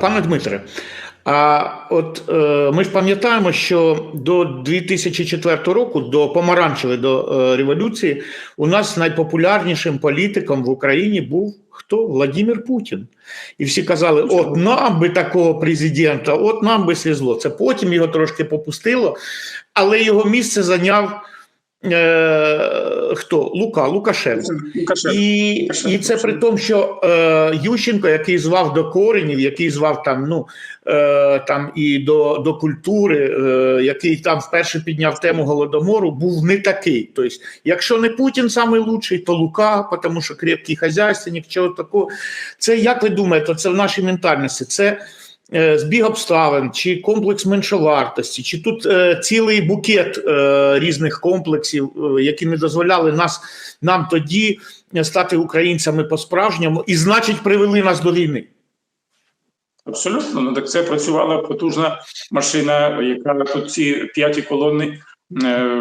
Пане Дмитре, а от е, ми ж пам'ятаємо, що до 2004 року, до помаранчевої до е, революції, у нас найпопулярнішим політиком в Україні був хто? Владимир Путін. І всі казали: от нам би такого президента, от нам би слізло. Це потім його трошки попустило, але його місце зайняв е, хто? Лука, Лукашенко. Лукашенко. І, Лукашенко, і це при тому, що е, Ющенко, який звав до коренів, який звав там, ну е, там і до, до культури, е, який там вперше підняв тему голодомору, був не такий. Тобто, якщо не Путін самий лучший, то Лука, тому що крепкий хазяйственник, чого такого. Це як ви думаєте, це в нашій ментальності? Це збіг обставин, чи комплекс меншовартості, чи тут е, цілий букет е, різних комплексів, е, які не дозволяли нас нам тоді стати українцями по-справжньому, і значить привели нас до війни. Абсолютно, ну так це працювала потужна машина, яка тут ці п'яті колони е,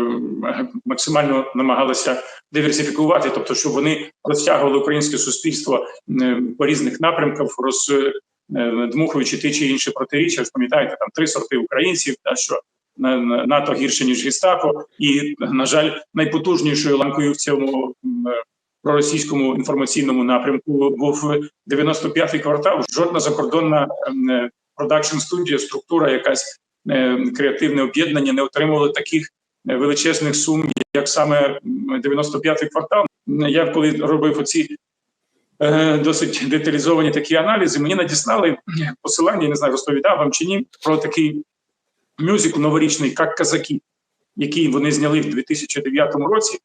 максимально намагалася диверсифікувати, тобто, щоб вони розтягували українське суспільство е, по різних напрямках, роздмухуючи ті чи інші протиріччя. Пам'ятаєте, там три сорти українців, та що на- на- НАТО гірше ніж гестапо, і на жаль, найпотужнішою ланкою в цьому е, проросійському інформаційному напрямку був 95-й квартал. Жодна закордонна е, продакшн студія, структура, якась е, креативне об'єднання не отримувало таких е, величезних сум, як саме м, 95-й квартал. Я коли робив оці е, досить деталізовані такі аналізи, мені надіслали посилання, я не знаю, розповідав вам чи ні, про такий мюзикл новорічний, як казаки, який вони зняли в 2009 році.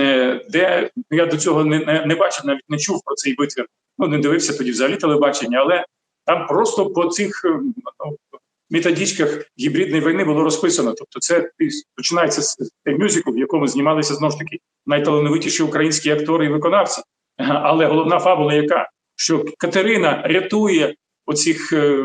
е, Де ну, я до цього не, не, не бачив, навіть не чув про цей витвір. Ну не дивився тоді взагалі телебачення, але там просто по цих е, ну, методичках гібридної війни було розписано. Тобто, це починається з мюзикл, в якому знімалися знову ж таки найталановитіші українські актори і виконавці. Ага, Але головна фабула, яка що Катерина рятує оцих е,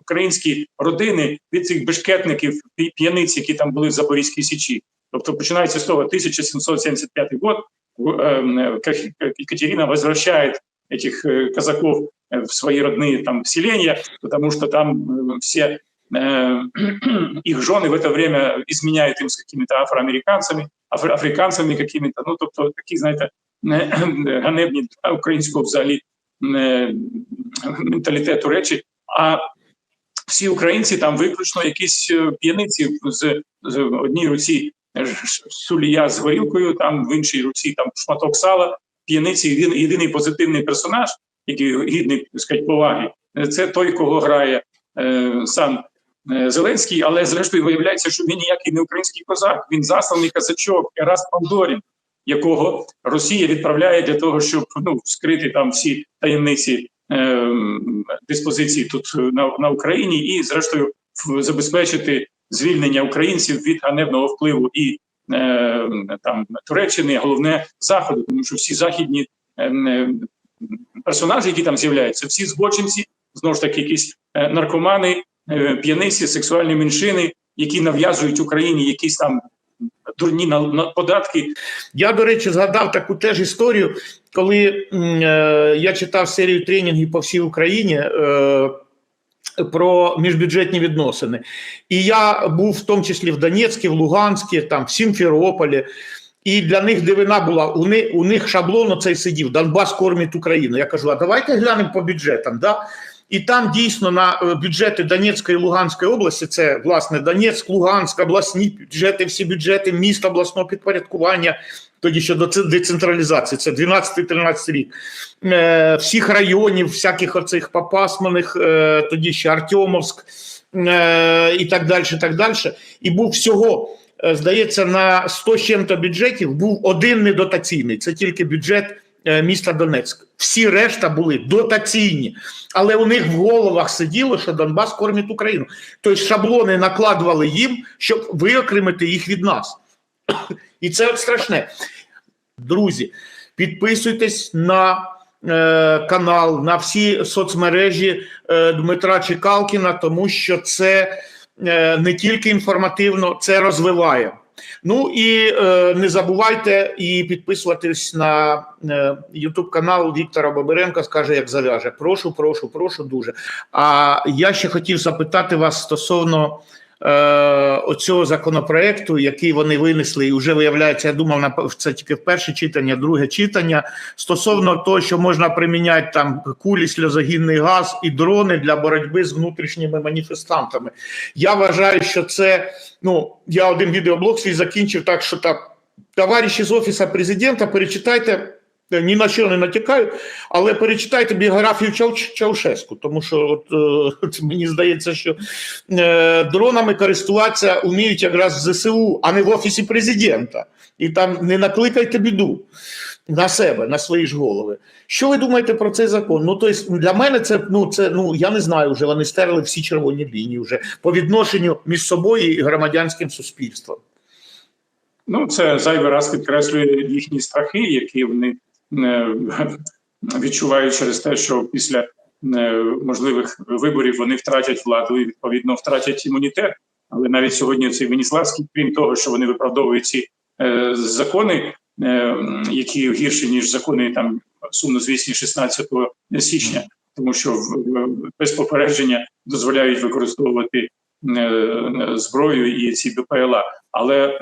українські родини від цих бешкетників пі- п'яниць, які там були в Запорізькій Січі. Тобто починається з того 1775 год. в- е, Ка- Екатерина возвращает этих э, казаков э, в свои родные там селения, потому что там э, все э, их жены в это время изменяют им с какими-то афроамериканцами, афри- африканцами какими-то, ну тобто такі, знаєте, е, ганебні для українського взагалі менталітету речі. А всі українці там виключно якісь е, п'яниці з, з одній руці е, сулія з горілкою, там в іншій руці там шматок сала. П'яниці єдиний, позитивний персонаж, який гідний сказати, поваги, е, це той, кого грає е, сам Зеленський, але зрештою виявляється, що він ніякий не український козак, він засланий казачок Ераст Пандорін, якого Росія відправляє для того, щоб ну скрити там всі таємниці е, диспозиції тут е, на, на Україні, і зрештою забезпечити звільнення українців від ганебного впливу і е, там Туреччини, головне заходу, тому що всі західні е, персонажі, які там з'являються, всі збочинці, знову ж таки, якісь е, наркомани, е, п'яниці, сексуальні меншини, які нав'язують Україні якісь там дурні на, на податки, Я, до речі, згадав таку теж історію, коли е, я читав серію тренінгів по всій Україні е, про міжбюджетні відносини. І я був в тому числі в Донецьку, в Луганську, там, в Сімферополі. І для них дивина була, у них, у них шаблон оцей сидів, Донбас кормить Україну. Я кажу, а давайте глянемо по бюджетам. Да? І там дійсно на е, бюджети Донецької і Луганської області, це власне Донецьк, Луганськ, обласні бюджети, всі бюджети міст обласного підпорядкування, тоді щодо це- децентралізації, це 12-13 рік. Е, всіх районів, всяких оцих попасманих, е, тоді ще Артемовськ е, і так далі. так далі. І був всього, е, здається, на 100 з чим-то бюджетів був один недотаційний. Це тільки бюджет міста Донецьк. Всі решта були дотаційні, але у них в головах сиділо, що Донбас кормить Україну. Тобто шаблони накладували їм, щоб виокремити їх від нас. І це от страшне. Друзі, підписуйтесь на е, канал, на всі соцмережі е, Дмитра Чекалкіна, тому що це е, не тільки інформативно, це розвиває. Ну і е, не забувайте і підписуватись на е, YouTube канал Віктора Бабиренка. Скаже, як зав'яже. Прошу, прошу, прошу дуже. А я ще хотів запитати вас стосовно е, оцього законопроекту, який вони винесли, і вже виявляється, я думав, на це тільки в перше читання, друге читання. Стосовно того, що можна приміняти там кулі, сльозогінний газ і дрони для боротьби з внутрішніми маніфестантами. Я вважаю, що це ну я один відеоблог свій закінчив так, що так, товариші з офісу президента, перечитайте. Е, Ні на що не натякаю, але перечитайте біографію Чаушеску, тому що от, е, мені здається, що е, дронами користуватися вміють якраз в ЗСУ, а не в офісі президента. І там не накликайте біду на себе, на свої ж голови. Що ви думаєте про цей закон? Ну, тобто, для мене це ну це ну я не знаю. Вже вони стерли всі червоні лінії вже по відношенню між собою і громадянським суспільством. Ну, це зайвий раз підкреслює їхні страхи, які вони відчувають через те, що після е, можливих виборів вони втратять владу і відповідно втратять імунітет. Але навіть сьогодні цей Веніславський, крім того, що вони виправдовують ці е, закони, е, які гірші ніж закони там сумнозвісні 16 січня, тому що в, без попередження дозволяють використовувати е, зброю і ці БПЛА. Але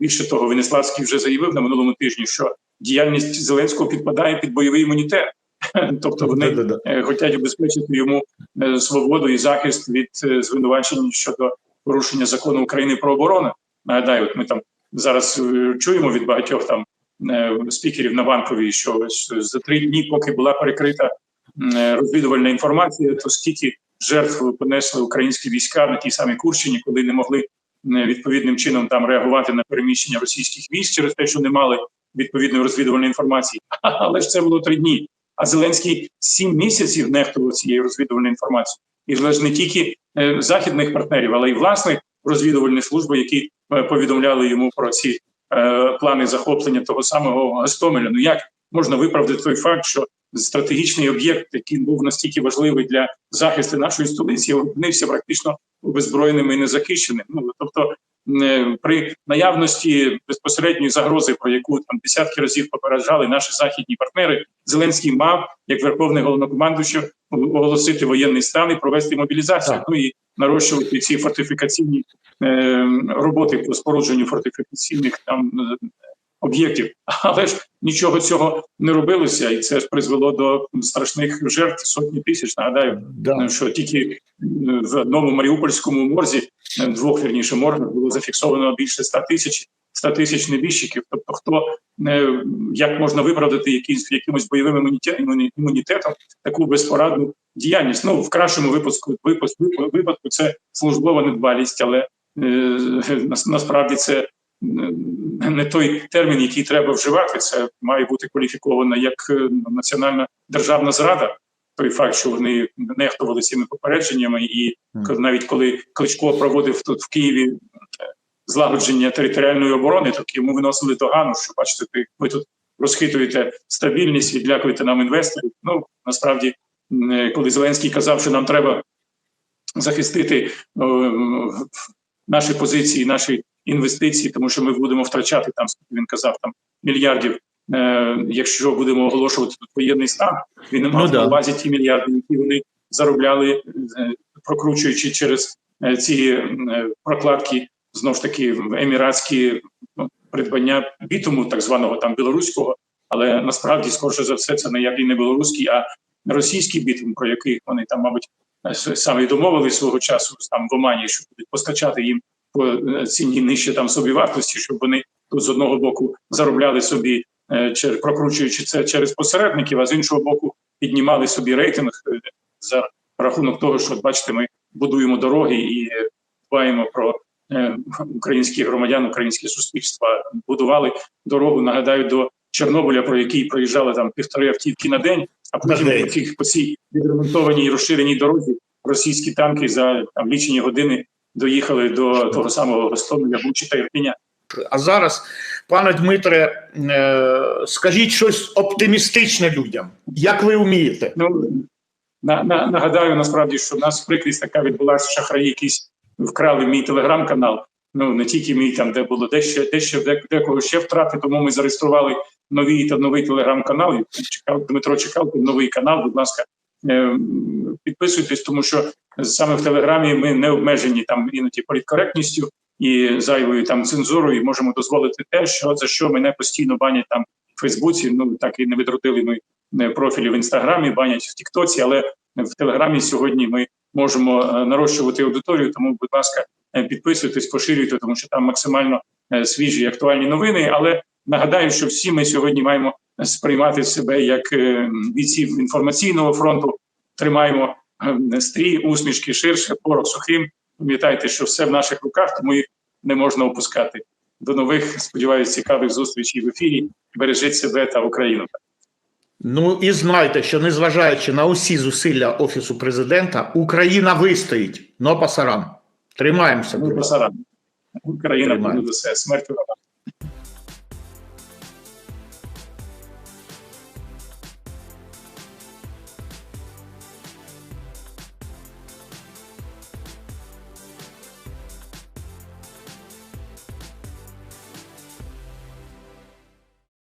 більше того, Венеславський вже заявив на минулому тижні, що діяльність Зеленського підпадає під бойовий імунітет. Тобто вони е, хочуть обезпечити йому е, свободу і захист від е, звинувачень щодо порушення закону України про оборону. Нагадаю, от ми там зараз чуємо від багатьох там спікерів на банковій, що за три дні, поки була перекрита розвідувальна інформація, то скільки жертв понесли українські війська на тій самій Курщині, коли не могли відповідним чином там реагувати на переміщення російських військ через те, що не мали відповідної розвідувальної інформації. Але ж це було три дні. А Зеленський сім місяців нехтував цією розвідувальною інформацією. І ж не тільки е, західних партнерів, але й власних розвідувальних служб, які е, повідомляли йому про ці е, плани захоплення того самого Гостомеля. Ну як можна виправдати той факт, що стратегічний об'єкт, який був настільки важливий для захисту нашої столиці, опинився практично обезброєним і незахищеним. Ну тобто, при наявності безпосередньої загрози, про яку там десятки разів попереджали наші західні партнери, Зеленський мав як верховний головнокомандуючий оголосити воєнний стан і провести мобілізацію. Так. Ну і нарощувати ці фортифікаційні е, роботи по спорудженню фортифікаційних там е, об'єктів. Але ж нічого цього не робилося, і це ж призвело до страшних жертв сотні тисяч. Нагадаю, Да. що тільки е, в одному маріупольському морзі, е, двох вірніше моргах, було зафіксовано більше 100 тисяч 100 тисяч небіжчиків. Тобто, хто е, як можна виправдати якийсь якимось бойовим імуніте- імунітетом таку безпорадну діяльність? Ну в кращому випадку випадку, випадку це службова недбалість, але е, насправді це е, не той термін, який треба вживати. Це має бути кваліфіковано як е, національна державна зрада. Той факт, що вони нехтували цими попередженнями, і навіть коли Кличко проводив тут в Києві е, злагодження територіальної оборони, так йому виносили догану, що бачите, ви тут розхитуєте стабільність, відлякуєте нам інвесторів. Ну насправді, е, коли Зеленський казав, що нам треба захистити е, наші позиції, наші інвестиції, тому що ми будемо втрачати там, скільки він казав, там мільярдів. Е, якщо будемо оголошувати тут воєнний стан, він не мав Ну на увазі ті мільярди, які вони заробляли, е, прокручуючи через е, ці е, прокладки знов ж таки еміратські ну, придбання бітуму, так званого там білоруського, але насправді скорше за все це ніякий не білоруський, а російський бітум, про який вони там, мабуть, саме й домовились свого часу там в Омані, що будуть постачати їм по е, ціні нижче там собівартості, щоб вони тут з одного боку заробляли собі, е, прокручуючи це через посередників, а з іншого боку піднімали собі рейтинг е, за рахунок того, що бачите, ми будуємо дороги і дбаємо про українських громадян, українське суспільство. Будували дорогу, нагадаю, до Чорнобиля, про який проїжджали там півтори автівки на день, а потім по цих- по цій відремонтованій і розширеній дорозі російські танки за там лічені години доїхали до того самого Гостомеля, Бучі та Ірпеня. А зараз, пане Дмитре, е, скажіть щось оптимістичне людям, як ви вмієте. Ну на, на, нагадаю, насправді, що в нас прикрість така відбулася, шахраї якісь вкрали мій телеграм-канал, Ну не тільки мій там, де було дещо, дещо де- декого ще втрати. Тому ми зареєстрували новий та новий телеграм-канал. Чекав Дмитро чекав новий канал. Будь ласка, підписуйтесь, тому що саме в телеграмі ми не обмежені там іноді політкоректністю і зайвою там цензурою. і Можемо дозволити те, що за що мене постійно банять там в Фейсбуці. Ну так і не відродили ми е, профілі в інстаграмі, банять в Тіктоці, але в Телеграмі сьогодні ми можемо е, нарощувати аудиторію. Тому, будь ласка, е, підписуйтесь, поширюйте, тому що там максимально е, свіжі і актуальні новини. Але нагадаю, що всі ми сьогодні маємо сприймати себе як е, бійців інформаційного фронту. Тримаємо е, стрій, усмішки ширше, порох сухим. Пам'ятайте, що все в наших руках, тому їх не можна опускати. До нових, сподіваюся, цікавих зустрічей в ефірі. Бережіть себе та Україну. Ну і знайте, що незважаючи на усі зусилля Офісу президента, Україна вистоїть. Но пасаран. Тримаємося, Ну. Басараб. Україна буде все. Смерть ворогам.